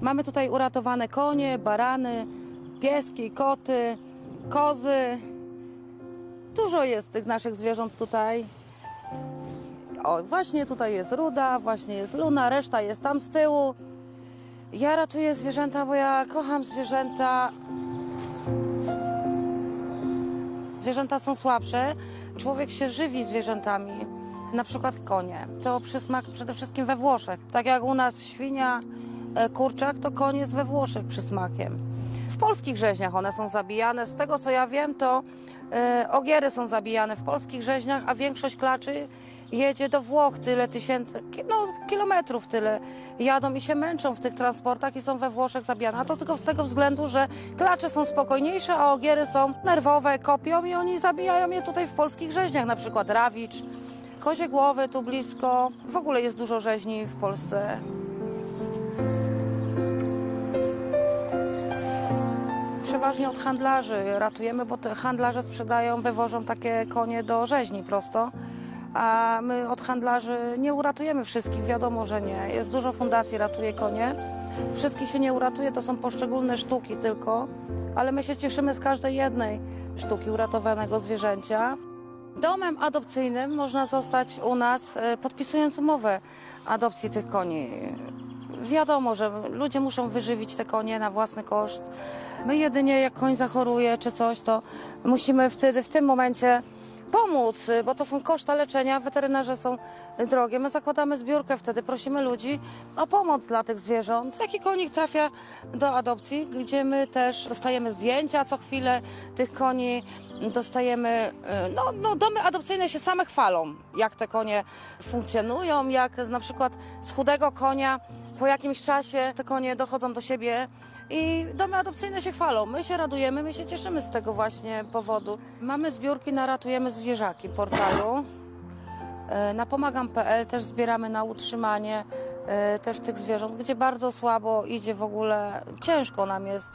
Mamy tutaj uratowane konie, barany, pieski, koty, kozy. Dużo jest tych naszych zwierząt tutaj. O, właśnie tutaj jest ruda, właśnie jest luna, reszta jest tam z tyłu. Ja ratuję zwierzęta, bo ja kocham zwierzęta. Zwierzęta są słabsze. Człowiek się żywi zwierzętami, na przykład konie. To przysmak przede wszystkim we Włoszech. Tak jak u nas świnia, kurczak, to jest we Włoszech przysmakiem. W polskich rzeźniach one są zabijane. Z tego co ja wiem, to e, ogiery są zabijane w polskich rzeźniach, a większość klaczy jedzie do Włoch tyle tysięcy, no kilometrów tyle jadą i się męczą w tych transportach i są we Włoszech zabijane. A to tylko z tego względu, że klacze są spokojniejsze, a ogiery są nerwowe, kopią i oni zabijają je tutaj w polskich rzeźniach, na przykład rawicz, kozie głowy tu blisko. W ogóle jest dużo rzeźni w Polsce. Przeważnie od handlarzy ratujemy, bo handlarze sprzedają, wywożą takie konie do rzeźni prosto. A my od handlarzy nie uratujemy wszystkich, wiadomo, że nie. Jest dużo fundacji, ratuje konie. Wszystkich się nie uratuje, to są poszczególne sztuki tylko, ale my się cieszymy z każdej jednej sztuki uratowanego zwierzęcia. Domem adopcyjnym można zostać u nas e, podpisując umowę adopcji tych koni. Wiadomo, że ludzie muszą wyżywić te konie na własny koszt. My jedynie jak koń zachoruje czy coś, to musimy wtedy w tym momencie pomóc, bo to są koszta leczenia, weterynarze są drogie. My zakładamy zbiórkę wtedy, prosimy ludzi o pomoc dla tych zwierząt. Taki konik trafia do adopcji, gdzie my też dostajemy zdjęcia co chwilę tych koni, dostajemy, y, no, no domy adopcyjne się same chwalą, jak te konie funkcjonują, jak na przykład z chudego konia po jakimś czasie te konie dochodzą do siebie i domy adopcyjne się chwalą. My się radujemy, my się cieszymy z tego właśnie powodu. Mamy zbiórki na Ratujemy Zwierzaki portalu. E, Na pomagam.pl też zbieramy na utrzymanie e, też tych zwierząt, gdzie bardzo słabo idzie w ogóle, ciężko nam jest.